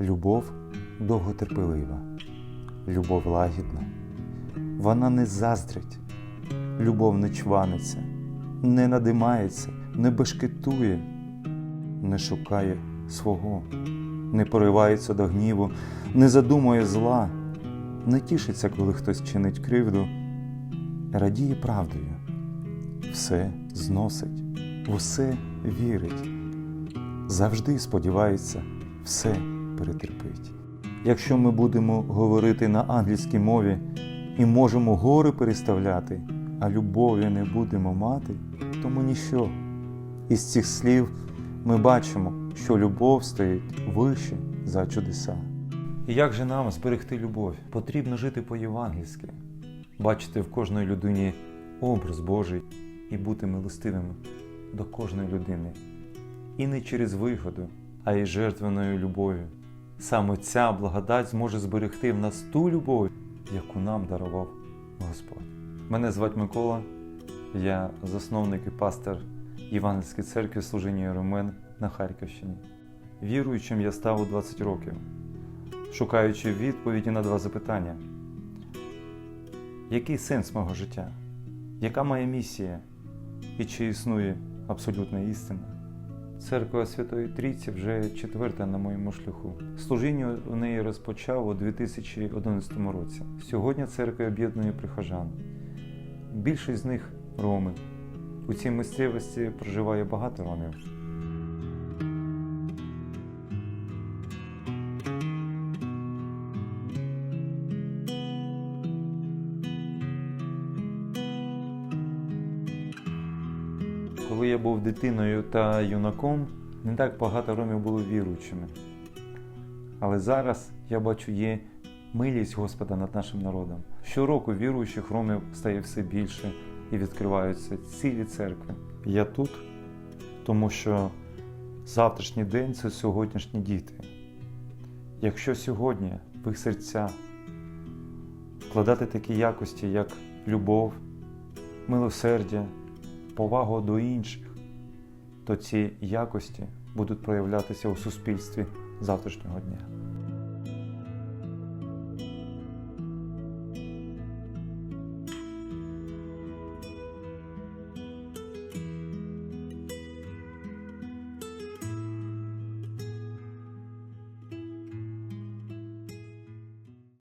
Любов довготерпелива, любов лагідна. Вона не заздрить, любов не чваниться, не надимається, не бешкетує, не шукає свого, не поривається до гніву, не задумує зла, не тішиться, коли хтось чинить кривду, радіє правдою, все зносить, усе вірить, завжди сподівається, все перетерпить. Якщо ми будемо говорити на англійській мові і можемо гори переставляти, а любові не будемо мати, тому ніщо. Із цих слів ми бачимо, що любов стоїть вище за чудеса. І як же нам зберегти любов? Потрібно жити по-євангельськи, бачити в кожної людині образ Божий і бути милостивими до кожної людини. І не через вигоду, а й жертвеною любов'ю. Саме ця благодать зможе зберегти в нас ту любов, яку нам дарував Господь. Мене звати Микола, я засновник і пастор Євангельської церкви служіння Румен на Харківщині. Віруючим я став у 20 років, шукаючи відповіді на два запитання: який сенс мого життя? Яка моя місія? І чи існує абсолютна істина? Церква Святої Трійці вже четверта на моєму шляху. Служіння у неї розпочав у 2011 році. Сьогодні церква об'єднує прихожан. Більшість з них роми. У цій місцевості проживає багато ромів. Коли я був дитиною та юнаком, не так багато ромів було віруючими. Але зараз я бачу є милість Господа над нашим народом. Щороку віруючих ромів стає все більше і відкриваються цілі церкви. Я тут, тому що завтрашній день це сьогоднішні діти. Якщо сьогодні в їх серця вкладати такі якості, як любов, милосердя, повагу до інших, то ці якості будуть проявлятися у суспільстві завтрашнього дня.